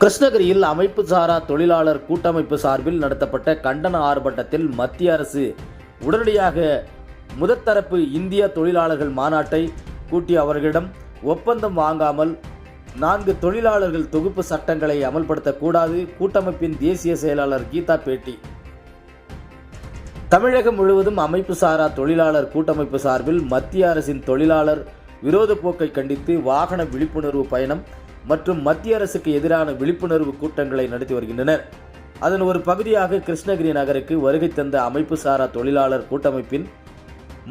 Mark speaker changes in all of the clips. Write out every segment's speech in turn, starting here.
Speaker 1: கிருஷ்ணகிரியில் அமைப்பு சாரா தொழிலாளர் கூட்டமைப்பு சார்பில் நடத்தப்பட்ட கண்டன ஆர்ப்பாட்டத்தில் மத்திய அரசு உடனடியாக முதற்தரப்பு இந்திய தொழிலாளர்கள் மாநாட்டை கூட்டி அவர்களிடம் ஒப்பந்தம் வாங்காமல் நான்கு தொழிலாளர்கள் தொகுப்பு சட்டங்களை அமல்படுத்தக்கூடாது கூட்டமைப்பின் தேசிய செயலாளர் கீதா பேட்டி. தமிழகம் முழுவதும் அமைப்பு சாரா தொழிலாளர் கூட்டமைப்பு சார்பில் மத்திய அரசின் தொழிலாளர் விரோத போக்கை கண்டித்து வாகன விழிப்புணர்வு பயணம் மற்றும் மத்திய அரசுக்கு எதிரான விழிப்புணர்வு கூட்டங்களை நடத்தி வருகின்றனர். அதன் ஒரு பகுதியாக கிருஷ்ணகிரி நகருக்கு வருகை தந்த அமைப்பு சாரா தொழிலாளர் கூட்டமைப்பின்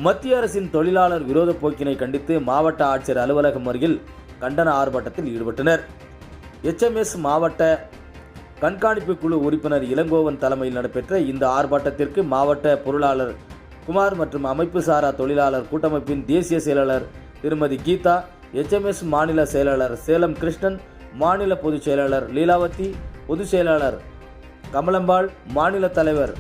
Speaker 1: மத்திய அரசின் தொழிலாளர் விரோத போக்கினை கண்டித்து மாவட்ட ஆட்சியர் அலுவலகம் அருகில் கண்டன ஆர்ப்பாட்டத்தில் ஈடுபட்டனர். எச்எம்எஸ் மாவட்ட கண்காணிப்பு குழு உறுப்பினர் இளங்கோவன் தலைமையில் நடைபெற்ற இந்த ஆர்ப்பாட்டத்திற்கு மாவட்ட பொருளாளர் குமார் மற்றும் அமைப்பு சாரா தொழிலாளர் கூட்டமைப்பின் தேசிய செயலாளர் திருமதி கீதா எச்எம்எஸ் மாநில செயலாளர் சேலம் கிருஷ்ணன் மாநில பொதுச் செயலாளர் லீலாவதி பொதுச் செயலாளர் கமலம்பாள் மாநில தலைவர்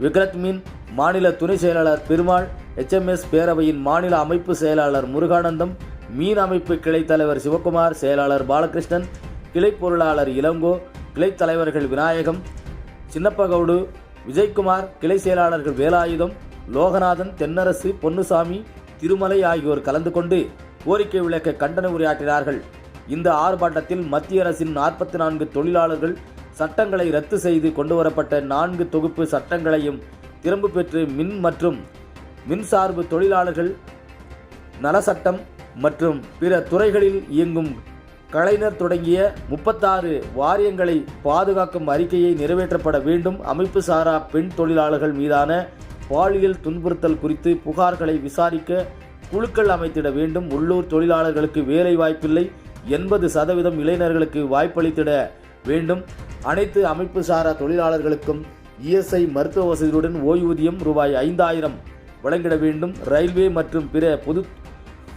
Speaker 1: விக்ரத் மீன் மாநில துணை செயலாளர் பெருமாள் எச்எம்எஸ் பேரவையின் மாநில அமைப்பு செயலாளர் முருகானந்தம் மீன் அமைப்பு கிளை தலைவர் சிவகுமார் செயலாளர் பாலகிருஷ்ணன் கிளை பொருளாளர் இளங்கோ கிளை தலைவர்கள் விநாயகம் சின்னப்பகவுடு விஜயகுமார் கிளை செயலாளர்கள் வேலாயுதம் லோகநாதன் தென்னரசு பொன்னுசாமி திருமலை ஆகியோர் கலந்து கொண்டு கோரிக்கை விளக்க கண்டன உரையாற்றினார்கள். இந்த ஆர்ப்பாட்டத்தில் மத்திய அரசின் நாற்பத்தி நான்கு தொழிலாளர்கள் சட்டங்களை ரத்து செய்து கொண்டுவரப்பட்ட நான்கு தொகுப்பு சட்டங்களையும் திரும்ப பெற்று மின் மற்றும் மின்சார்பு தொழிலாளர்கள் நலசட்டம் மற்றும் பிற துறைகளில் இயங்கும் கலைஞர் தொடங்கிய முப்பத்தாறு வாரியங்களை பாதுகாக்கும் அறிக்கையை நிறைவேற்றப்பட வேண்டும். அமைப்பு சாரா பெண் தொழிலாளர்கள் மீதான பாலியல் துன்புறுத்தல் குறித்து புகார்களை விசாரிக்க குழுக்கள் அமைத்திட வேண்டும். உள்ளூர் தொழிலாளர்களுக்கு வேலை வாய்ப்பில்லை. எண்பது சதவீதம் இளைஞர்களுக்கு வாய்ப்பளித்திட வேண்டும். அனைத்து அமைப்பு சாரா தொழிலாளர்களுக்கும் இஎஸ்ஐ மருத்துவ வசதியுடன் ஓய்வூதியம் ரூபாய் ஐந்தாயிரம் வழங்கிட வேண்டும். ரயில்வே மற்றும் பிற பொது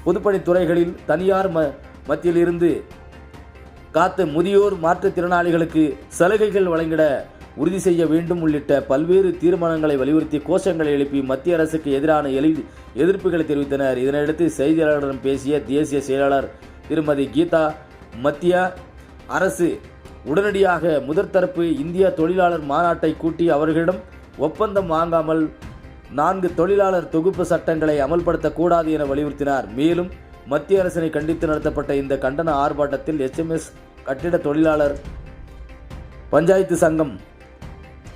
Speaker 1: பொதுப்பணித்துறைகளில் தனியார் ம மத்தியிலிருந்து காத்த முதியோர் மாற்றுத்திறனாளிகளுக்கு சலுகைகள் வழங்கிட உறுதி செய்ய வேண்டும் உள்ளிட்ட பல்வேறு தீர்மானங்களை வலியுறுத்தி கோஷங்களை எழுப்பி மத்திய அரசுக்கு எதிரான எளி எதிர்ப்புகளை தெரிவித்தனர். இதனையடுத்து செய்தியாளர்களிடம் பேசிய தேசிய செயலாளர் திருமதி கீதா மத்திய அரசு உடனடியாக முதற்தரப்பு இந்திய தொழிலாளர் மாநாட்டை கூட்டி அவர்களிடம் ஒப்பந்தம் வாங்காமல் நான்கு தொழிலாளர் தொகுப்பு சட்டங்களை அமல்படுத்தக்கூடாது என வலியுறுத்தினார். மேலும் மத்திய அரசினை கண்டித்து நடத்தப்பட்ட இந்த கண்டன ஆர்ப்பாட்டத்தில் எச்எம்எஸ் கட்டிட தொழிலாளர் பஞ்சாயத்து சங்கம்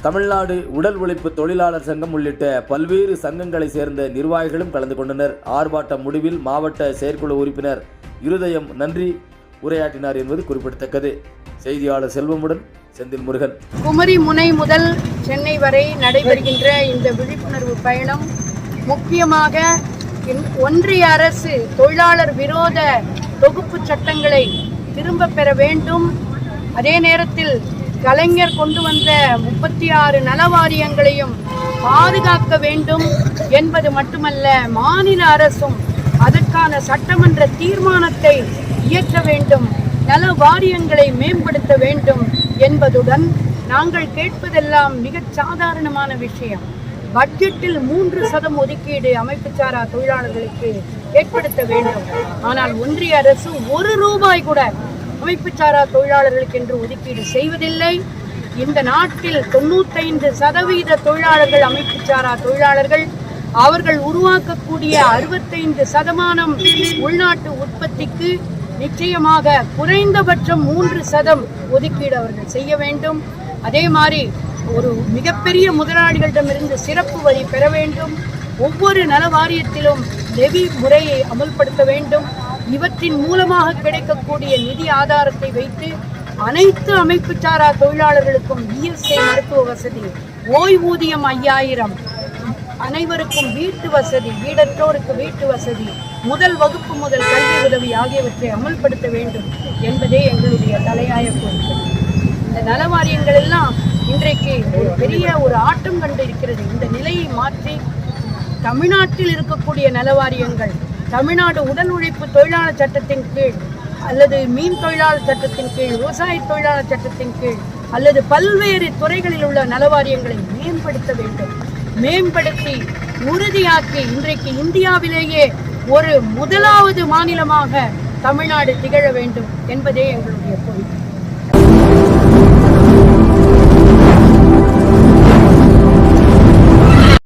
Speaker 1: தமிழ்நாடு உடல் உழைப்பு தொழிலாளர் சங்கம் உள்ளிட்ட பல்வேறு சங்கங்களை சேர்ந்த நிர்வாகிகளும் கலந்து கொண்டனர். ஆர்ப்பாட்ட முடிவில் மாவட்ட செயற்குழு உறுப்பினர் இருதயம் நன்றி உரையாற்றினார் என்பது குறிப்பிடத்தக்கது. செய்தியாளர் செல்வமுடன் செந்தில் முருகன்.
Speaker 2: குமரி முனை முதல் சென்னை வரை நடைபெறுகின்ற இந்த விழிப்புணர்வு பயணம் முக்கியமாக ஒன்றிய அரசு தொழிலாளர் விரோத தொகுப்பு சட்டங்களை திரும்ப பெற வேண்டும். அதே நேரத்தில் கலைஞர் கொண்டு வந்த முப்பத்தி ஆறு நலவாரியங்களையும் பாதுகாக்க வேண்டும் என்பது மட்டுமல்ல மாநில அரசும் அதற்கான சட்டமன்ற தீர்மானத்தை இயற்ற வேண்டும் நல வாரியங்களை மேம்படுத்த வேண்டும் என்பதுடன் நாங்கள் கேட்பதெல்லாம் மிகச் சாதாரணமான விஷயம். பட்ஜெட்டில் மூன்று சதம் ஒதுக்கீடு அமைப்புச்சாரா தொழிலாளர்களுக்கு ஏற்படுத்த வேண்டும். ஆனால் ஒன்றிய அரசு ஒரு ரூபாய் கூட அமைப்புச்சாரா தொழிலாளர்களுக்கு என்று ஒதுக்கீடு செய்வதில்லை. இந்த நாட்டில் தொண்ணூத்தைந்து சதவீத தொழிலாளர்கள் அமைப்புச்சாரா தொழிலாளர்கள் அவர்கள் உருவாக்கக்கூடிய அறுபத்தைந்து சதமானம் உள்நாட்டு உற்பத்திக்கு நிச்சயமாக குறைந்தபட்சம் மூன்று சதம் ஒதுக்கீடு அவர்கள் செய்ய வேண்டும். அதே மாதிரி ஒரு மிகப்பெரிய முதலாளிகளிடமிருந்து சிறப்பு வரி பெற வேண்டும். ஒவ்வொரு நல வாரியத்திலும் லெவி முறையை அமல்படுத்த வேண்டும். இவற்றின் மூலமாக கிடைக்கக்கூடிய நிதி ஆதாரத்தை வைத்து அனைத்து அமைப்புச்சாரா தொழிலாளர்களுக்கும் இஎஸ்ஐ மருத்துவ வசதி ஓய்வூதியம் ஐயாயிரம் அனைவருக்கும் வீட்டு வசதி வீடற்றோருக்கு வீட்டு வசதி முதல் வகுப்பு முதல் கல்வி உதவி ஆகியவற்றை அமல்படுத்த வேண்டும் என்பதே எங்களுடைய தலையாய கோரிக்கை. இந்த நலவாரியங்கள் எல்லாம் இன்றைக்கு ஒரு பெரிய ஒரு ஆட்டம் கண்டு இருக்கிறது. இந்த நிலையை மாற்றி தமிழ்நாட்டில் இருக்கக்கூடிய நலவாரியங்கள் தமிழ்நாடு உடல் உழைப்பு தொழிலாளர் சட்டத்தின் கீழ் அல்லது மீன் தொழிலாளர் சட்டத்தின் கீழ் விவசாய தொழிலாளர் சட்டத்தின் கீழ் அல்லது பல்வேறு துறைகளில் உள்ள நலவாரியங்களை மேம்படுத்த வேண்டும். மேம்படுத்தி உறுதியாக்கி இன்றைக்கு இந்தியாவிலேயே ஒரு முதலாவது மாநிலமாக தமிழ்நாடு திகழ வேண்டும் என்பதே எங்களுடைய கோரிக்கை.